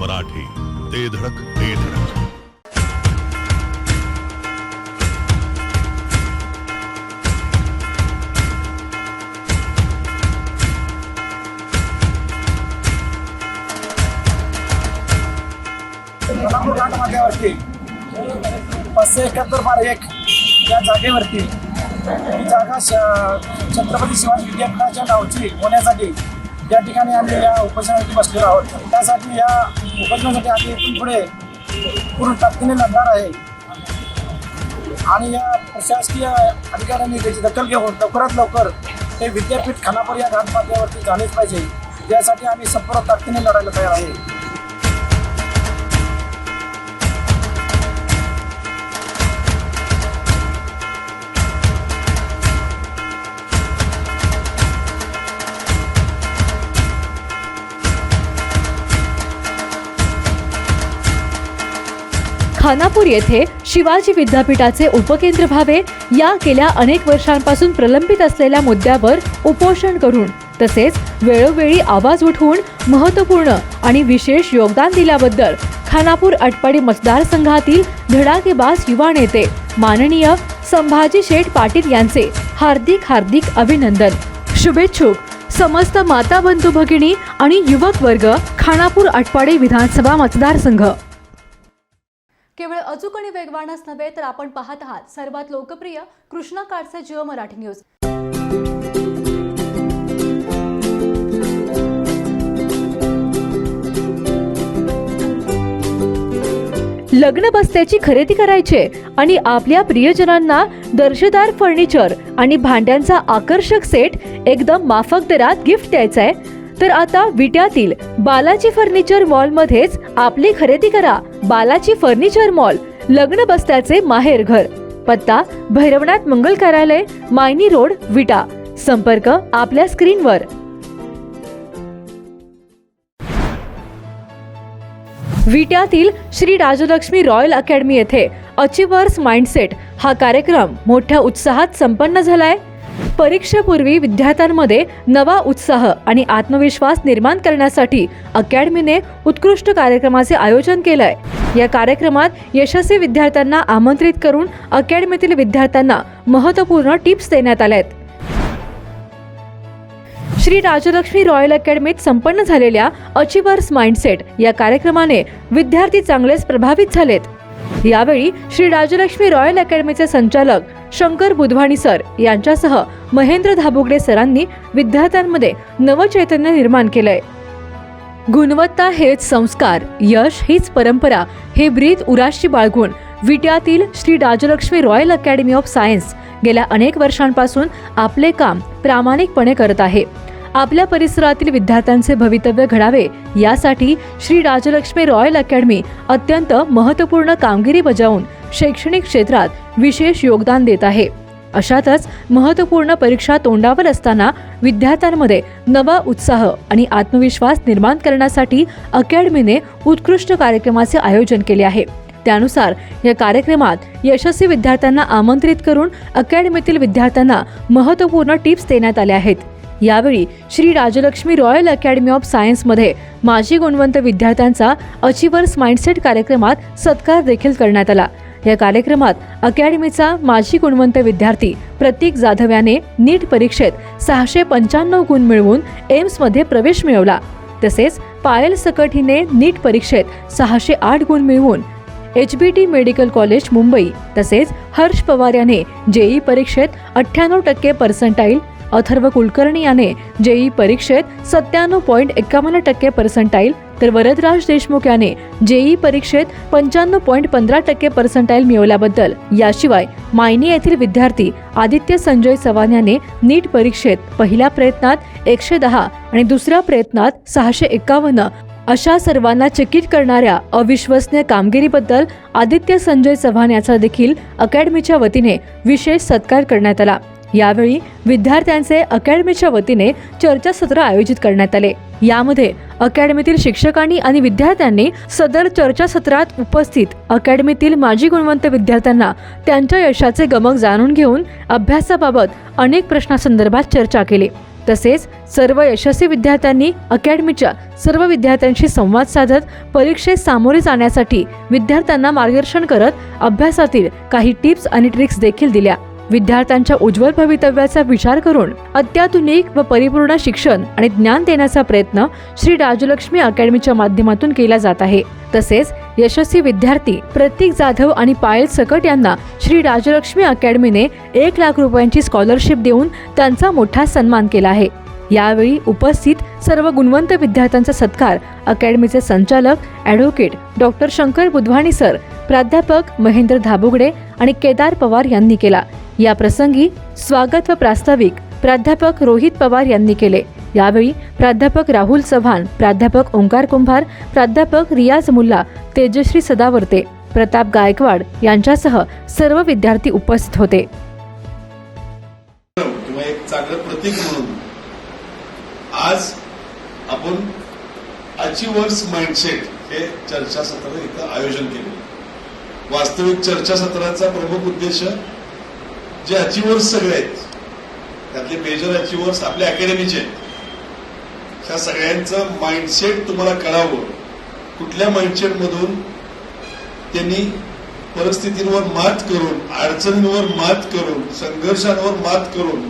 मराठी ते धडक ते धडक. कोल्हापूर पाचशे एकाहत्तर बार एक या जागेवरती ही जागा छत्रपती शिवाजी विद्यापीठाच्या नावची होण्यासाठी या ठिकाणी आम्ही या उपोषणासाठी बसलेलो आहोत. त्यासाठी या उपोषणासाठी आम्ही इथून पुढे पूर्ण ताकदीने लढणार आहे. आणि या प्रशासकीय अधिकाऱ्यांनी त्याची दखल घेऊन लवकरात लवकर हे विद्यापीठ खानापूर या घाटमाथ्यावरती झालेच पाहिजे. यासाठी आम्ही संपूर्ण ताकदीने लढायला तयार आहे. खानापूर येथे शिवाजी विद्यापीठाचे उपकेंद्र व्हावे या गेल्या अनेक वर्षांपासून प्रलंबित असलेल्या मुद्द्यावर उपोषण करून तसेच वेळोवेळी आवाज उठवून महत्त्वपूर्ण आणि विशेष योगदान दिल्याबद्दल खानापूर आटपाडी मतदारसंघातील धडाकेबाज युवा नेते माननीय संभाजी शेठ पाटील यांचे हार्दिक हार्दिक अभिनंदन. शुभेच्छुक. समस्त माता बंधू भगिनी आणि युवक वर्ग खानापूर आटपाडी विधानसभा मतदारसंघ. केवळ अचूक आणि वेगवानच नव्हे तर आपण पाहत आहात सर्वात लोकप्रिय कृष्णा काडचे जिओ मराठी न्यूज. लग्न बस्त्याची खरेदी करायचे आणि आपल्या प्रियजनांना दर्जेदार फर्निचर आणि भांड्यांचा आकर्षक सेट एकदम माफक दरात गिफ्ट द्यायचा आहे तर आता विट्यातील बालाजी फर्निचर मॉल मध्येच आपली खरेदी करा. बालाजी फर्निचर मॉल लग्न बस्त्याचे माहेर घर. पत्ता भैरवनाथ मंगल कार्यालय मायनी रोड विटा. संपर्क आपल्या स्क्रीनवर विट्यातील श्री राजलक्ष्मी रॉयल अकॅडमी येथे अचिवर्स माइंडसेट हा कार्यक्रम मोठ्या उत्साहात संपन्न झालाय. परीक्षेपूर्वी विद्यार्थ्यांमध्ये नवा उत्साह आणि आत्मविश्वास निर्माण करण्यासाठी अकॅडमीने उत्कृष्ट कार्यक्रमाचे आयोजन केलं आहे या कार्यक्रमात यशस्वी विद्यार्थ्यांना आमंत्रित करून अकॅडमीतील विद्यार्थ्यांना महत्त्वपूर्ण टिप्स देण्यात आल्या आहेत श्री राजलक्ष्मी रॉयल अकॅडमीत संपन्न झालेल्या अचिवर्स माइंडसेट या कार्यक्रमाने विद्यार्थी चांगलेच प्रभावित झालेत. यावेळी श्री राजलक्ष्मी रॉयल अकॅडमीचे संचालक शंकर बुधवाणी सर यांच्यासह महेंद्र धाबुगडे सरांनी विद्यार्थ्यांमध्ये नवचैतन्य निर्माण केलंय. गुणवत्ता हेच संस्कार यश हीच परंपरा हे ब्रीद उराशी बाळगून विट्यातील Shri Rajlakshmi royal academy of science गेल्या अनेक वर्षांपासून आपले काम प्रामाणिकपणे करत आहे. आपल्या परिसरातील विद्यार्थ्यांचे भवितव्य घडावे यासाठी श्री राजलक्ष्मी रॉयल अकॅडमी अत्यंत महत्त्वपूर्ण कामगिरी बजावून शैक्षणिक क्षेत्रात विशेष योगदान देत आहे. अशातच महत्त्वपूर्ण परीक्षा तोंडावर असताना विद्यार्थ्यांमध्ये नवा उत्साह आणि आत्मविश्वास निर्माण करण्यासाठी अकॅडमीने उत्कृष्ट कार्यक्रमाचे आयोजन केले आहे. त्यानुसार या कार्यक्रमात यशस्वी विद्यार्थ्यांना आमंत्रित करून अकॅडमीतील विद्यार्थ्यांना महत्त्वपूर्ण टिप्स देण्यात आल्या आहेत. यावेळी Shri Rajlakshmi royal academy of सायन्समध्ये माजी गुणवंत विद्यार्थ्यांचा अचिव्हर्स माइंडसेट कार्यक्रमात सत्कार देखील करण्यात आला. या कार्यक्रमात अकॅडमीचा माजी गुणवंत विद्यार्थी प्रतीक जाधव याने नीट परीक्षेत सहाशे पंच्याण्णव गुण मिळवून एम्समध्ये प्रवेश मिळवला. तसेच पायल सकट हिने नीट परीक्षेत सहाशे आठ गुण मिळवून H B T medical college Mumbai तसेच हर्ष पवार याने जेई परीक्षेत अठ्ठ्याण्णव टक्के पर्सेंटाईल अथर्व कुलकर्णी याने जेई परीक्षेत सत्त्याण्णव पॉईंट एकावन्न टक्के पर्सेंटाईल तर वरदराज देशमुख याने जेई परीक्षेत पंच्याण्णव पॉईंट पंधरा टक्के पर्सेंटाईल मिळवल्याबद्दल. याशिवाय मायनी येथील विद्यार्थी आदित्य संजय चव्हाण याने नीट परीक्षेत पहिल्या प्रयत्नात एकशे दहा आणि दुसऱ्या प्रयत्नात सहाशे एकावन्न. अशा सर्वांना चकित करणाऱ्या अविश्वसनीय कामगिरीबद्दल आदित्य संजय चव्हाण याचा देखील अकॅडमीच्या वतीने विशेष सत्कार करण्यात आला. यावेळी विद्यार्थ्यांचे अकॅडमीच्या वतीने चर्चासत्र आयोजित करण्यात आले. यामध्ये अकॅडमीतील शिक्षकांनी आणि विद्यार्थ्यांनी सदर चर्चासत्रात उपस्थित अकॅडमीतील माजी गुणवंत विद्यार्थ्यांना त्यांच्या यशाचे गमक जाणून घेऊन अभ्यासाबाबत अनेक प्रश्नासंदर्भात चर्चा केली. तसेच सर्व यशस्वी विद्यार्थ्यांनी अकॅडमीच्या सर्व विद्यार्थ्यांशी संवाद साधत परीक्षेत सामोरे जाण्यासाठी विद्यार्थ्यांना मार्गदर्शन करत अभ्यासातील काही टिप्स आणि ट्रिक्स देखील दिल्या. विद्यार्थ्यांच्या उज्ज्वल भवितव्याचा विचार करून अत्याधुनिक व परिपूर्ण शिक्षण आणि ज्ञान देण्याचा प्रयत्न श्री राजलक्ष्मी अकॅडमीच्या माध्यमातून केला जात आहे. तसेच यशस्वी विद्यार्थी प्रतीक जाधव आणि पायल सकट यांना श्री राजलक्ष्मी अकॅडमीने एक लाख रुपयांची स्कॉलरशिप देऊन त्यांचा मोठा सन्मान केला आहे. यावेळी उपस्थित सर्व गुणवंत विद्यार्थ्यांचा सत्कार अकॅडमीचे संचालक advocate doctor Shankar Budhwani sir प्राध्यापक महेंद्र धाबुगडे आणि केदार पवार यांनी केला. या प्रसंगी स्वागत व प्रास्ताविक प्राध्यापक रोहित पवार यांनी केले. यावेळी प्राध्यापक राहुल चव्हाण प्राध्यापक ओंकार कुंभार प्राध्यापक रियाज मुल्ला तेजश्री सदावर्ते प्रताप गायकवाड यांच्यासह सर्व विद्यार्थी उपस्थित होते. एक चांगलं प्रतीक म्हणून आज आपण अचिव्हर्स माइंडसेट हे चर्चासत्र इथं आयोजन केले. वास्तविक चर्चासत्राचा प्रमुख उद्देश जे अचिव्हर्स सगळे आहेत त्यातले मेजर अचिव्हर्स आपल्या अकॅडमीचे आहेत. ह्या सगळ्यांचं माइंडसेट तुम्हाला कळावं. कुठल्या माइंडसेट मधून त्यांनी परिस्थितींवर मात करून अडचणींवर मात करून संघर्षांवर मात करून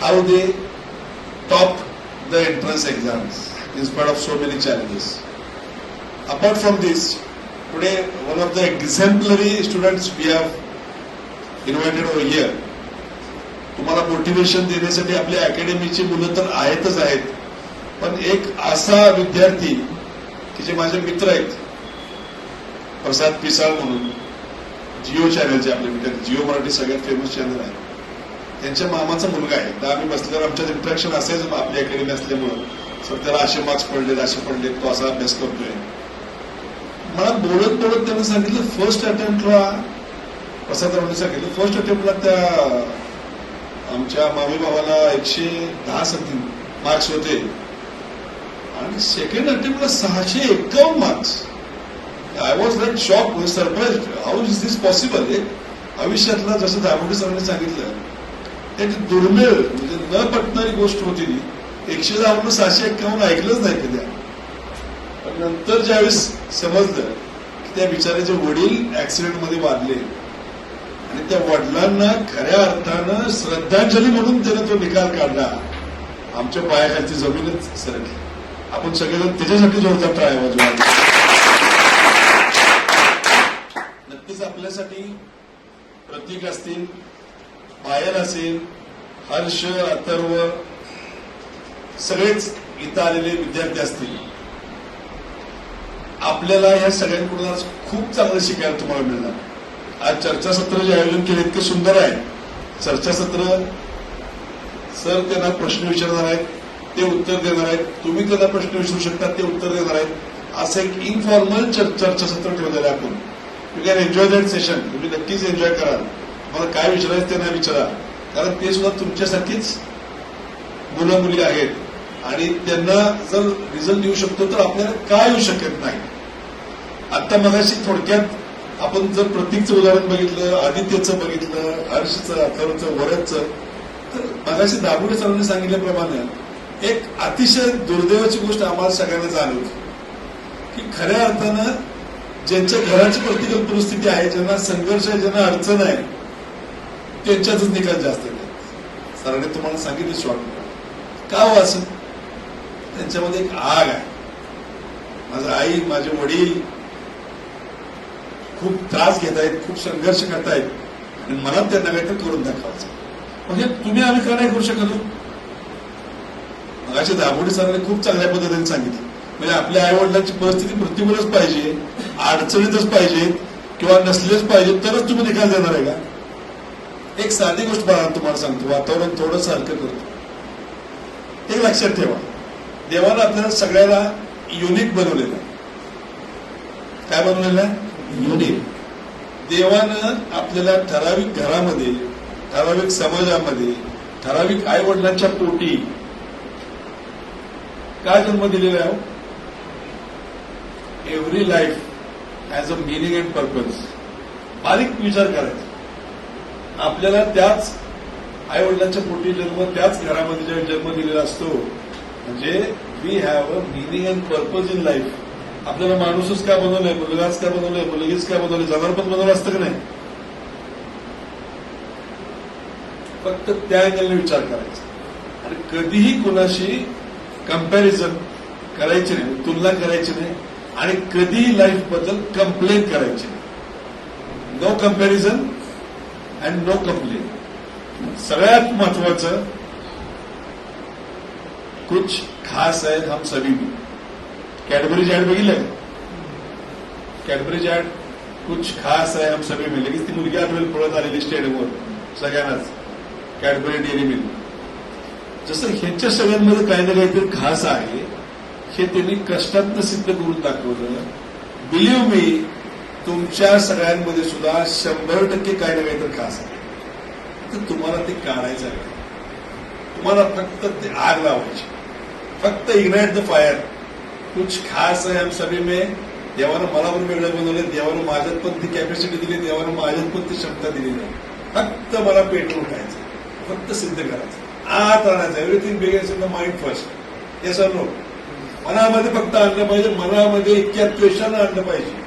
how they top the entrance exams in spite of so many challenges apart from this पुढे one of the exemplary students we have invited over here तुम्हाला मोटिवेशन देण्यासाठी आपल्या अकॅडमीची मुलं तर आहेतच आहेत. पण एक असा विद्यार्थी की जे माझे मित्र आहेत प्रसाद पिसाळ म्हणून जिओ चॅनलचे आपले विद्यार्थी जिओ मराठी सगळ्यात फेमस चॅनल आहे. त्यांच्या मामाचा मुलगा आहे. तर आम्ही बसल्यावर आमच्यात इंट्रॅक्शन असायचं आपली अकॅडमी असल्यामुळं. सर त्याला असे मार्क्स पडलेत असे पडले तो असा अभ्यास करतोय. मला बोलत बोलत त्यांना सांगितलं फर्स्ट अटेम्प्टला वसंतरावांनी सांगितलं फर्स्ट अटेम्प्टला त्या आमच्या मामी भावाला एकशे दहा सती मार्क्स होते. आणि सेकंड अटेम्प्टला सहाशे एक्कावन्न marks I was like shock surprise how is this possible एक आयुष्यातला जसं दामोदर सरांनी सांगितलं ते दुर्मिळ म्हणजे न पटणारी गोष्ट होती ती. एकशे दहावरून सहाशे एक्कावन्न ऐकलंच नाही कधी. पण नंतर ज्यावेळेस समजलं की त्या बिचाऱ्याचे वडील ऍक्सिडेंटमध्ये वारले. आणि त्या वडिलांना खऱ्या अर्थानं श्रद्धांजली म्हणून त्यानं तो निकाल काढला. आमच्या पायाखालची जमीनच सरकली. आपण सगळेजण त्याच्यासाठी जोरदार टाळ्या वाजवा नक्कीच आपल्यासाठी प्रतीक असतील पायल असेल हर्ष अथर्व सगळेच इथं आलेले विद्यार्थी असतील. आपल्याला या सगळ्यांकडून आज खूप चांगलं शिकायला तुम्हाला मिळणार. आज चर्चासत्र जे आयोजन केले इतके सुंदर आहे. चर्चासत्र सर त्यांना प्रश्न विचारणार आहेत ते उत्तर देणार आहेत. तुम्ही त्यांना प्रश्न विचारू शकता ते उत्तर देणार आहेत. असं एक इनफॉर्मल चर्चासत्र ठेवलेलं आहे आपण. You can enjoy that session तुम्ही नक्कीच एन्जॉय कराल. मला काय विचारायचं ते नाही विचारा. कारण ते सुद्धा तुमच्यासारखीच मुलं मुली आहेत. आणि त्यांना जर रिझल्ट देऊ शकतो तर आपल्याला काय येऊ शकत नाही? आता मगाशी थोडक्यात आपण जर प्रतीकचं उदाहरण बघितलं आदित्यचं बघितलं हर्षचं अथर्वचं वरदचं तर मगाशी दाबुडे सरांनी सांगितल्याप्रमाणे एक अतिशय दुर्दैवाची गोष्ट आम्हाला सगळ्यांना जाणवली. की खऱ्या अर्थानं ज्यांच्या घराची प्रतिकूल परिस्थिती आहे ज्यांना संघर्ष आहे ज्यांना अडचण आहे त्यांच्यातच निकाल जास्त येतात. सरांनी तुम्हाला सांगितलं शॉर्ट का हो असं? त्यांच्यामध्ये एक आग आहे. माझं आई माझे वडील खूप त्रास घेत आहेत खूप संघर्ष करतायत. आणि मला त्यांना काहीतरी करून दाखवायचं. म्हणजे तुम्ही आम्ही का नाही करू शकत हो? मगाशी दाभोडी सरांनी खूप चांगल्या पद्धतीने सांगितलं. म्हणजे आपल्या आई वडिलांची परिस्थिती प्रतिकूलच पाहिजे अडचणीतच पाहिजे किंवा नसलेच पाहिजे तरच तुम्ही निकाल देणार आहे का? एक साधी गोष्ट बघा तुम्हाला सांगतो वातावरण थोडंसं हलकं करतो. एक लक्षात ठेवा. देवानं आपल्याला सगळ्याला युनिक बनवलेलं आहे. काय बनवलेलं आहे? युनिट देवानं आपल्याला ठराविक घरामध्ये ठराविक समाजामध्ये ठराविक आई वडिलांच्या पोटी काय जन्म दिलेला आहे every life has a meaning and purpose बारीक विचार करायचा. आपल्याला त्याच आई वडिलांच्या पोटी जन्म त्याच घरामध्ये जेव्हा जन्म दिलेला असतो म्हणजे we have a meaning and purpose in life आपल्याला माणूसच काय बनवलंय? मुलगाच काय बनवलंय? मुलगीच काय बनवले जनावर पण बनवलं असतं का नाही? फक्त त्या अँगलने विचार करायचा. आणि कधीही कुणाशी कंपॅरिझन करायची नाही तुलना करायची नाही आणि कधीही लाईफबद्दल कंप्लेन करायची नाही. No comparison and no complain सगळ्यात महत्वाचं कुछ खास है हम सभी में. कॅडबरीज ऍड बघितलं का कॅडबरीज ऍड कुछ खास आहे हम सगळे मिळले की ती मुलगी आठवेल पळत आलेली स्टेडियमवर सगळ्यांनाच कॅडबरी डेअरी मिल्क जसं ह्यांच्या सगळ्यांमध्ये काही ना काहीतरी खास आहे हे त्यांनी कष्टातनं सिद्ध करून दाखवलं हो बिलीव्ह मी तुमच्या सगळ्यांमध्ये सुद्धा शंभर टक्के काही ना काहीतरी खास आहे तर तुम्हाला ते काढायचं आहे तुम्हाला फक्त ते आग लावायची हो फक्त इग्नाइट द फायर। कुछ खास आहे हम सभी में। देवानं मला पण वेगळं बनवलं देवानं माझ्यात पण ती कॅपॅसिटी दिली देवानं माझ्यात पण ती क्षमता दिली. नाही फक्त मला पेट्रोल खायचं फक्त सिद्ध करायचं. आत आणायचं everything begins in the mind first हे सर्व मनामध्ये फक्त आणलं पाहिजे मनामध्ये इतक्या त्वेषानं आणलं पाहिजे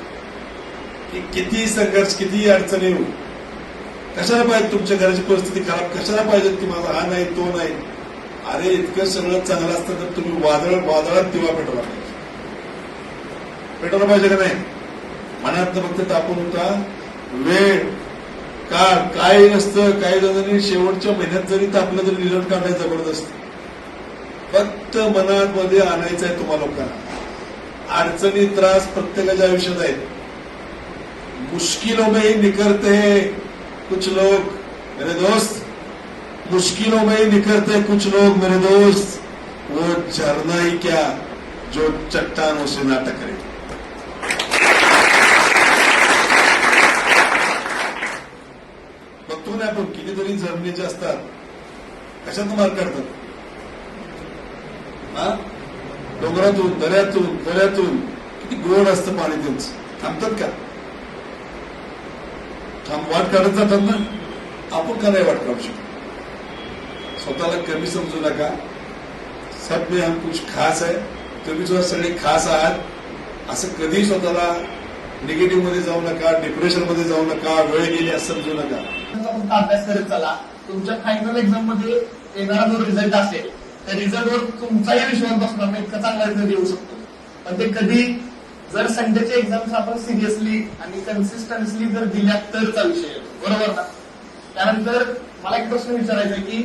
की किती संघर्ष किती अडचणी येऊ. कशाला पाहिजे तुमच्या घराची परिस्थिती खराब? कशाला पाहिजे की माझा हा नाही तो नाही? अरे इतकं सगळं चांगलं असतं तर तुम्ही वादळ वादळात दिवा पेटवला पाहिजे पेटवलं पाहिजे का नाही? मनात फक्त तापून होता. वेळ काळ काय नसतं काही जणांनी शेवटच्या महिन्यात जरी तापलं तरी रिझल्ट काढायचं जबरदस्त. फक्त मनात मध्ये आणायचं आहे तुम्हा लोकांना. अडचणी त्रास प्रत्येकाच्या आयुष्यात आहेत. मुश्किलों में ही निकलते कुछ लोग मेरे दोस्त. मुश्किलों में ही निकलते कुछ लोग मेरे दोस्त. वो झरना ही क्या जो चट्टानों से ना टकरे बघतो ना आपण जे असतात कशात मार काढतात? हा? डोंगरातून दऱ्यातून दऱ्यातून. किती गोड असतं पाणी त्यांचं. थांबतात का? थांब वाट काढत जातात ना? आपण का नाही वाट काढू शकतो? स्वतःला कमी समजू नका. सब में हम कुछ खास आहे. तुम्ही सुद्धा सगळे खास आहात असं कधी स्वतःला निगेटिव्हमध्ये जाऊ नका डिप्रेशनमध्ये जाऊ नका वेळ गेली असं समजू नका. अभ्यास करत चला. तुमच्या फायनल एक्झाममध्ये येणारा जो रिझल्ट असेल त्या रिझल्टवर तुमचाही विश्वास बसणार नाही इतका चांगला रिझल्ट येऊ शकतो. पण ते कधी जर संडेचे एक्झाम्स आपण सिरियसली आणि कन्सिस्टन्सली जर दिल्या तरचा विषय येतो बरोबर ना? त्यानंतर मला एक प्रश्न विचारायचा आहे की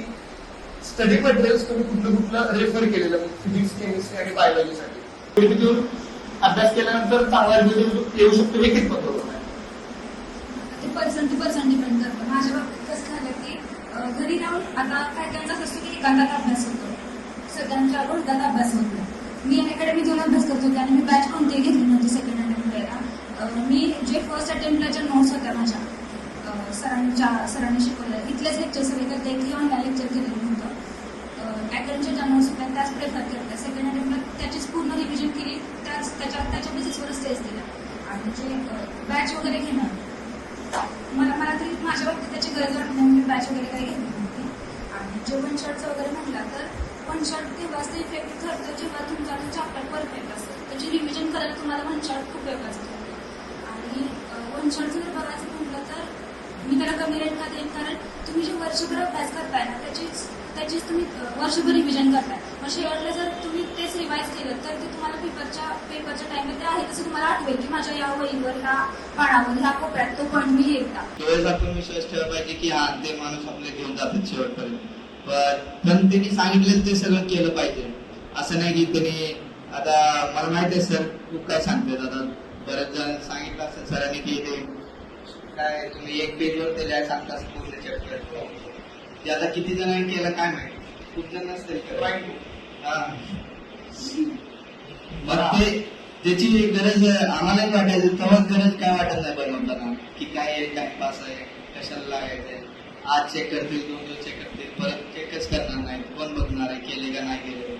स्टडी मटेरियल्स तुम्ही कुठलं कुठलं रेफर केलेलं? फिजिक्स केमिस्ट्री आणि बायोलॉजीसाठी तिथून अभ्यास केल्यानंतर चांगला रिझल्ट येऊ शकतो हे कितपत बरोबर आहे? पर्सन टू पर्सन डिपेंड करतो. माझ्या बाबतीत कसं झालं की अं, घरी राहून आता काय त्यांचा असतो की एकांतात अभ्यास होतो. सगळ्यांच्या रोजगात अभ्यास होत. नाही मी एन अकॅडमी दोन अभ्यास करत होते आणि मी बॅच कोणतीही घेतली नव्हती सेकंड अटेम्प्टला मी जे फर्स्ट अटेम्प्टला ज्या नोट्स होत्या माझ्या सरांच्या सरांनी शिकवल्या. इथलेच लेक्चर सर एकदा ते ऑनलाईन लेक्चर केलेलं होतं अकॅडमीच्या ज्या नोट्स होत्या त्याच प्रेफर केल्या सेकंड अटेम्प्टला त्याचीच पूर्ण रिव्हिजन केली त्याच त्याच्या त्याच्या बेसिसवरच टेस्ट दिला. आणि जे बॅच वगैरे घेणं मला मला तरी माझ्या बाबतीत त्याची गरज वाटत नाही मी बॅच वगैरे काही घेतली जे वन शॉटचं वगैरे म्हटला तर वन शॉट तेव्हाच ते इफेक्ट ठरतं जेव्हा तुमचा तो चॅप्टर परफेक्ट असतं. त्याची रिव्हिजन करायला तुम्हाला वन शॉट खूप उपयोगाचं असतो आणि वन शॉटचं जर बघायचं म्हटलं तर मी त्याला कमी रेट का देईन कारण तुम्ही जे वर्षभर अभ्यास करताय ना त्याचीच त्याचीच तुम्ही वर्षभर रिव्हिजन करताय. मग शेवटला जर तुम्ही तेच रिवाईज केलं तर ते तुम्हाला पेपरच्या पेपरच्या टाइममध्ये आहे तसं तुम्हाला आठवेल की माझ्या या वहीवर ह्या पानावर ह्या कोपऱ्यात तो पण मी लिहिला आपण विश्वास ठेवला पाहिजे की हा ते माणूस आपले घेऊन जातात शेवटपर्यंत. पण त्यांनी सांगितलेलं ते सगळं केलं पाहिजे. असं नाही की त्यांनी आता मला माहिती आहे सर खूप काय सांगतात. आता बरेच जण सांगितलं असेल सरांनी की ते काय तुम्ही एक पेजवर ते लिहाय सांगता पूर्ण चॅप्टर ते आता किती जणांनी केलं काय माहिती? खूप जण नसतील. मग ते त्याची गरज आम्हालाही वाटायची तेव्हा गरज काय वाटत नाही बनवताना? की काय आहे काय पास आहे कशाला लागायचंय आज चेक करतील दोन दिवस चेक करतील परत चेकच करणार नाही कोण बघणार आहे केले का नाही केले.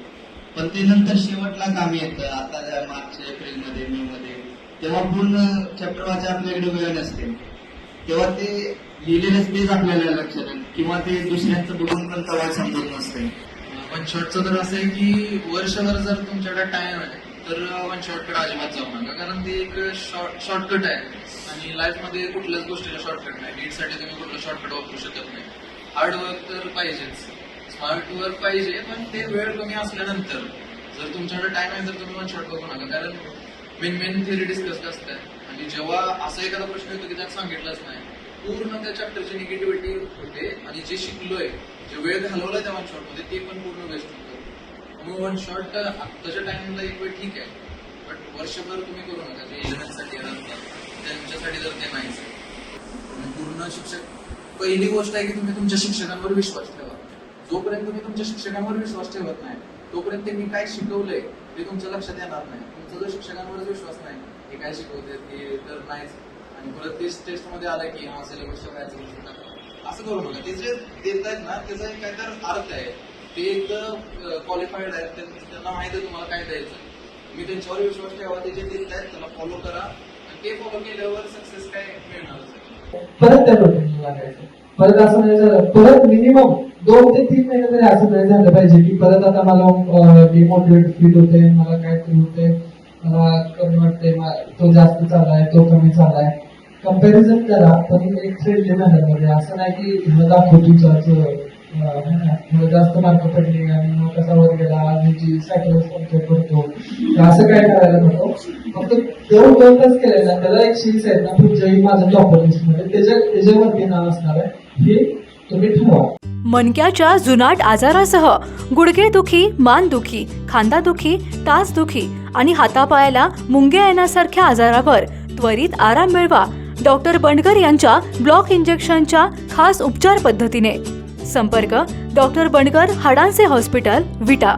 पण ते नंतर शेवटला काम येतं. आता ज्या मार्च एप्रिलमध्ये मे मध्ये तेव्हा पूर्ण चॅप्टर वाचा आपल्याकडे वेळ नसते. तेव्हा ते लिहिलेलंच तेच आपल्याला लक्षात येईल किंवा ते दुसऱ्यांचं बघून पण तवा समजत नसते. वन शॉटचं तर असं आहे की वर्षभर जर तुमच्याकडे टाइम आहे तर वन शॉर्टकट अजिबात जाऊ नका. कारण ते एक शॉर्ट शॉर्टकट आहे. आणि लाईफमध्ये कुठल्याच गोष्टीला शॉर्टकट नाही. नीटसाठी तुम्ही कुठलं शॉर्टकट वापरू शकत नाही. हार्ड वर्क तर पाहिजेच. स्मार्ट वर्क पाहिजे पण ते वेळ कमी असल्यानंतर. जर तुमच्याकडे टाइम आहे तर तुम्ही वन शॉट बघू नका. कारण मेन मेन थिअरी डिस्कस असतात. आणि जेव्हा असा एखादा प्रश्न येतो की त्यात सांगितलंच नाही पूर्ण त्या चॅप्टरची निगेटिव्हिटी होते. आणि जे शिकलोय जे वेळ घालवलाय त्या वन शॉटमध्ये ते पण पूर्ण वेस्ट होतं. मग वन शॉट आत्ताच्या टाइमला एक वेळ ठीक आहे. बट वर्षभर तुम्ही करू नका. जे इलेव्हनसाठी असतात त्यांच्यासाठी जर ते नाहीच पूर्ण शिक्षक पहिली गोष्ट आहे की तुम्ही तुमच्या शिक्षकांवर विश्वास ठेवा. जोपर्यंत तुम्ही तुमच्या शिक्षकांवर विश्वास ठेवत नाही तोपर्यंत मी काय शिकवलंय ते तुमच्या लक्षात येणार नाही. तुमचा जर शिक्षकांवरच विश्वास नाही हे काय शिकवते ते तर नाहीच. आणि परत तेच टेस्टमध्ये आलं की हा सिलेबस करायचं गोष्ट असं करू नका. ते जे देत आहेत ना त्याचा एक काय तर अर्थ आहे. ते एक क्वालिफाईड आहेत त्यांना माहिती आहे तुम्हाला काय द्यायचं मी त्यांच्यावर विश्वास ठेवा ते जे देत आहेत त्याला फॉलो करा. आणि ते फॉलो केल्यावर सक्सेस काय मिळणारच आहे. परत त्या रोटीनला लागायचं. परत असं नाही झालं. परत मिनिमम दोन ते तीन महिने तरी असं नाही झालं पाहिजे की परत आता मला डिमोटिवेट फील होते मला काय फील होते. मला कमी वाटते तो जास्त चाललाय तो कमी चाललाय कंपॅरिझन करा पण एक फ्रेंडली मॅनरमध्ये असं नाही की दाखवतो जास्त मार्क पडले आणि मग कसा वर गेला आणि सायकल पडतो असं काय करायला नको. फक्त दोन दोन तास केले ना त्याला एक शील्स आहेत ना पुढच्याही माझ्या टॉपर लिस्टमध्ये त्याच्या त्याच्यावरती नाव असणार आहे. हे तुम्ही ठरवा. मणक्याच्या जुनाट आजारासह गुडघेदुखी मानदुखी खांदादुखी टाचदुखी आणि हातापायाला मुंग्या येण्यासारख्या आजारावर त्वरित आराम मिळवा. डॉक्टर बंडकर यांच्या ब्लॉक इंजेक्शनच्या खास उपचार पद्धतीने. संपर्क डॉक्टर बंडकर हाडांचे हॉस्पिटल विटा.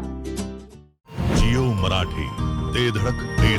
जिओ मराठी ते धडक ते